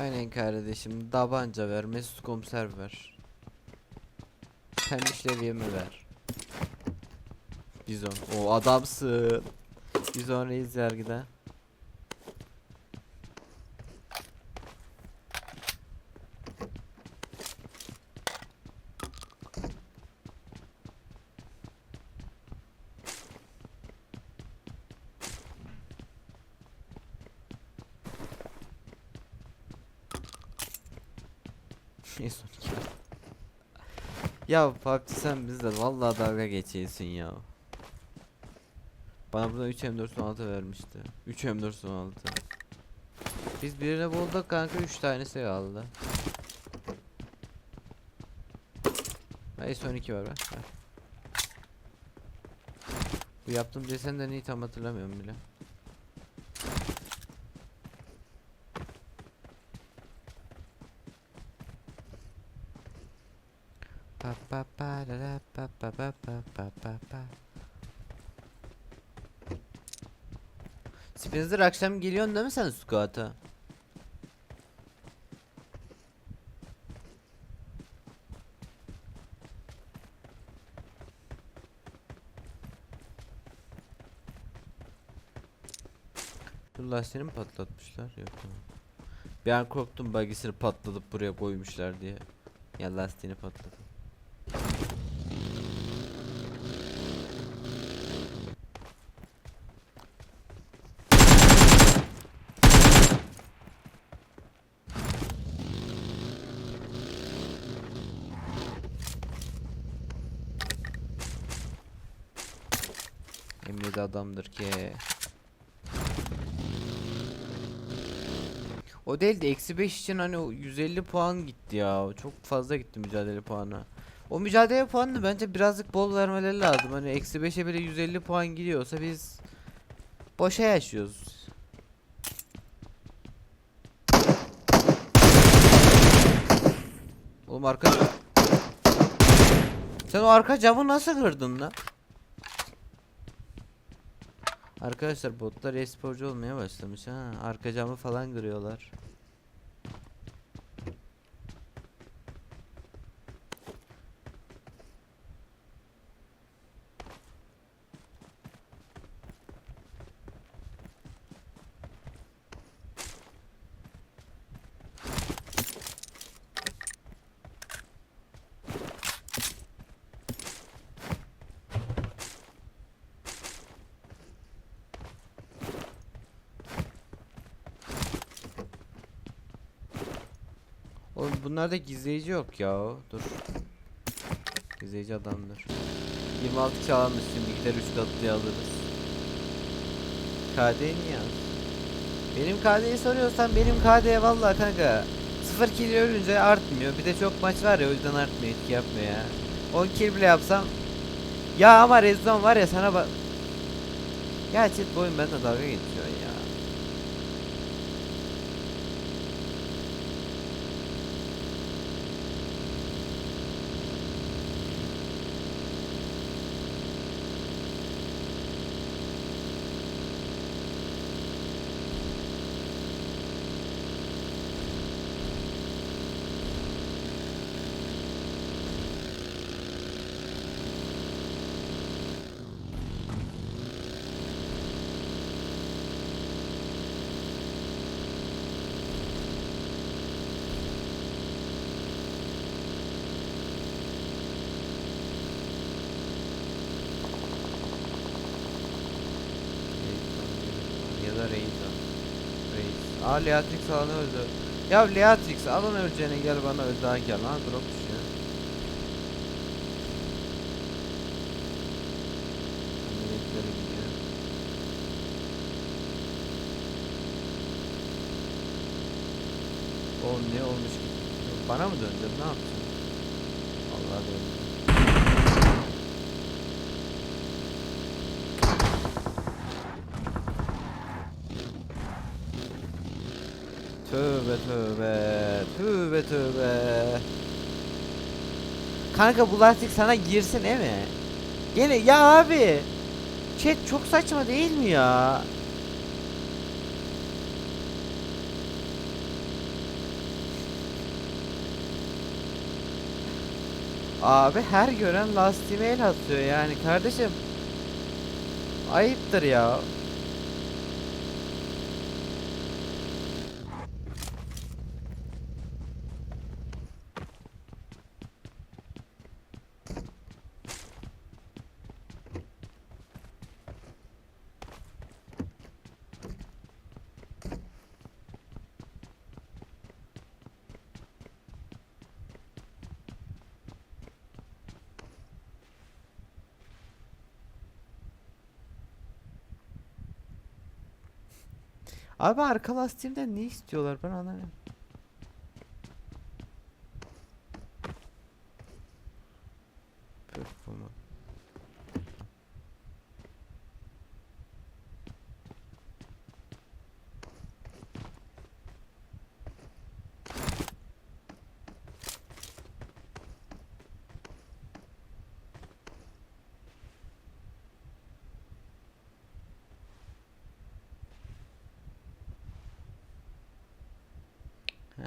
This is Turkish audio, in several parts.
Aynen kardeşim. Dabanca ver. Mesut komiser ver. Pembiş levyemi ver. Bizon. O adamsın. Bizon reis vergide. 12 ver. Ya PUBG sen bizle vallahi dalga geçiyorsun ya. Bana burada 3 M416 vermişti. 3 M416. Biz birine bulduk kanka 3 tanesi kaldı. Neyse 12 var ver. ver. Bu yaptığım desenden iyi tam hatırlamıyorum bile. Spencer akşam geliyorsun değil mi sen squat'a? Şu lastiğini mi patlatmışlar? Yok tamam. Bir an korktum bagisini patlatıp buraya koymuşlar diye. Ya lastiğini patladı. Adamdır ki. O değil de eksi 5 için hani o 150 puan gitti ya. Çok fazla gitti mücadele puanı. O mücadele puanını bence birazcık bol vermeleri lazım. Hani eksi 5'e bile 150 puan gidiyorsa biz boşa yaşıyoruz. Oğlum arka Sen o arka camı nasıl kırdın lan? Arkadaşlar botlar e-sporcu olmaya başlamış ha. Arka camı falan kırıyorlar. Oğlum bunlarda gizleyici yok ya. Dur. Gizleyici adamdır. 26 çalmış şimdi gider 3 katlıya alırız. KD niye yaz? Benim KD'yi soruyorsan benim KD vallahi kanka 0 kill ölünce artmıyor. Bir de çok maç var ya o yüzden artmıyor etki yapmıyor ya. 10 kill bile yapsam ya ama Rezon var ya sana bak Ya chat bu oyun benimle dalga geçiyor ya. Da Reis al. Reis. Aa Leatrix alanı öldü. Ya Leatrix alan öleceğine gel bana daha gel lan drop düşüyor. Oğlum ne olmuş ki? Bana mı döndün ne yaptın? tövbe tövbe. Tövbe tövbe. Kanka bu lastik sana girsin değil mi? Gene ya abi. Chat çok saçma değil mi ya? Abi her gören lastiğime el atıyor yani kardeşim. Ayıptır ya. Abi arka lastiğimden ne istiyorlar ben anlamıyorum. Performans.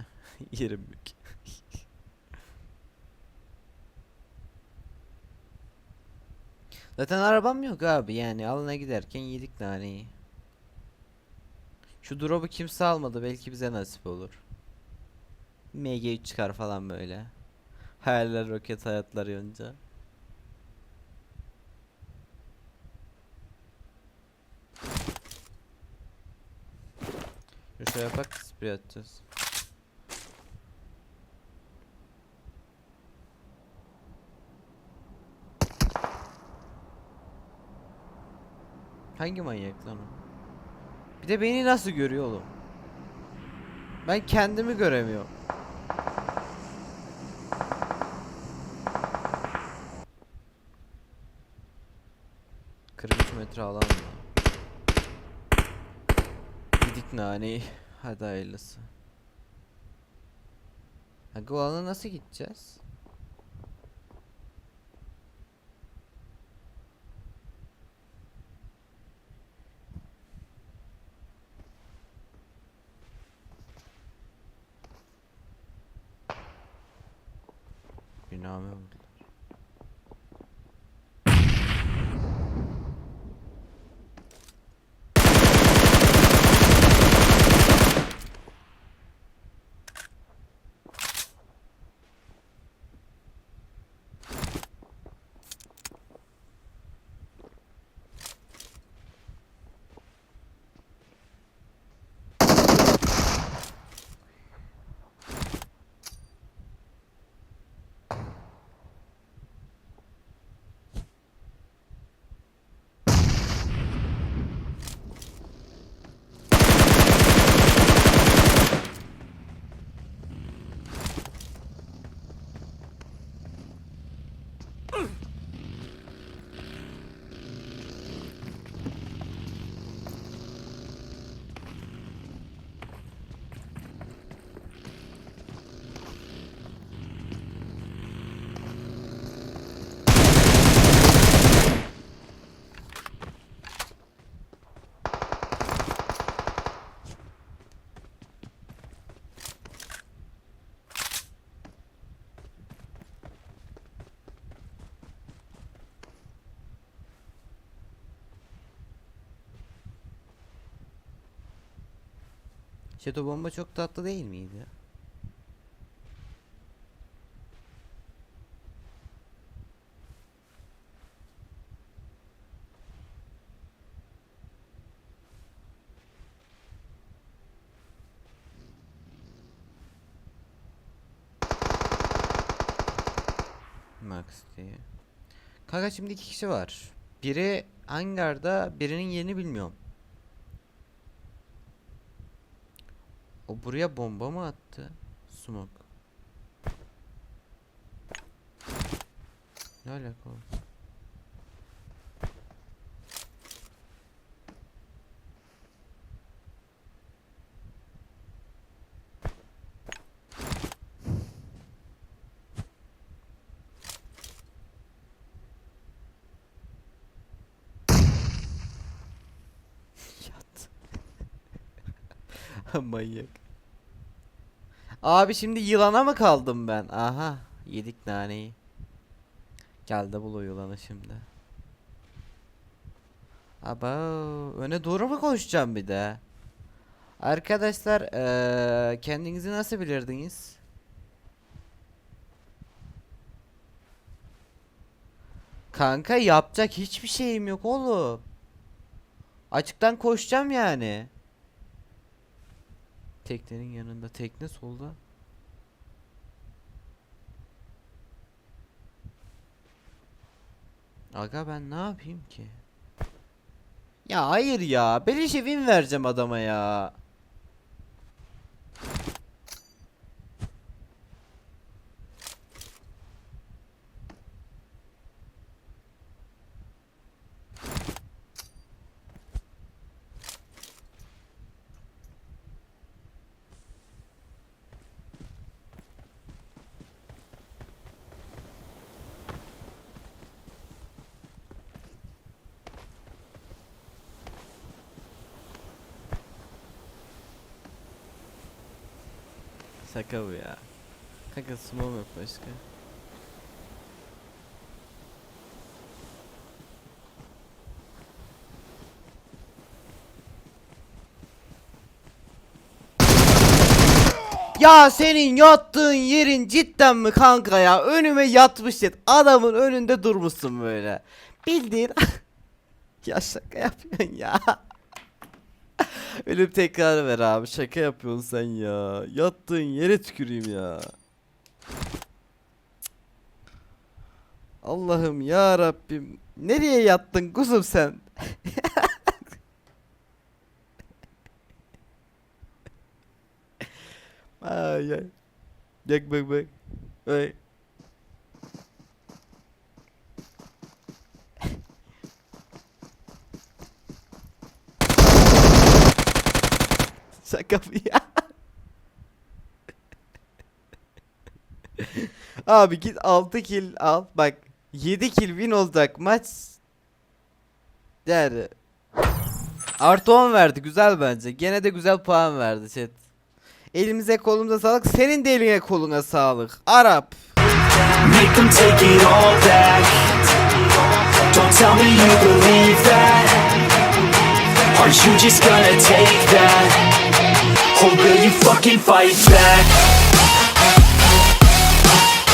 Yerim bük. Zaten arabam yok abi yani alana giderken yedik naneyi. Şu drop'u kimse almadı belki bize nasip olur. MG3 çıkar falan böyle. Hayaller roket hayatlar yonca. Şuraya bak sprey atacağız. Hangi manyak lan o? Bir de beni nasıl görüyor oğlum? Ben kendimi göremiyorum. Kırk metre alan mı? Yedik naneyi. Hadi hayırlısı. Aga alana nasıl gideceğiz? know. Şato bomba çok tatlı değil miydi? Max diye. Kanka şimdi iki kişi var. Biri hangarda, birinin yerini bilmiyorum. O buraya bomba mı attı? Smoke. Ne alaka o? Manyak. Abi şimdi yılana mı kaldım ben? Aha yedik naneyi. Gel de bul o yılanı şimdi. Aba öne doğru mu koşacağım bir de? Arkadaşlar eee, kendinizi nasıl bilirdiniz? Kanka yapacak hiçbir şeyim yok oğlum. Açıktan koşacağım yani. Teknenin yanında tekne solda. Aga ben ne yapayım ki? Ya hayır ya. Beleşe win vereceğim adama ya. Şaka bu ya. Kanka smoke yok başka. Ya senin yattığın yerin cidden mi kanka ya? Önüme yatmış jet. Adamın önünde durmuşsun böyle. Bildiğin Ya şaka yapıyorsun ya. Ölüm tekrar ver abi. Şaka yapıyorsun sen ya. Yattığın yere tüküreyim ya. Allah'ım ya Rabbim. Nereye yattın kuzum sen? ay ay. Bak bak bak. Ay. Şaka mı ya? Abi git 6 kill al. Bak 7 kill win olacak maç. Yani Artı 10 verdi güzel bence. Gene de güzel puan verdi chat. Elimize kolumuza sağlık. Senin de eline koluna sağlık. Arap. Make them take it all back. Don't tell me you believe that. Are you just gonna take that? Or will you fucking fight back?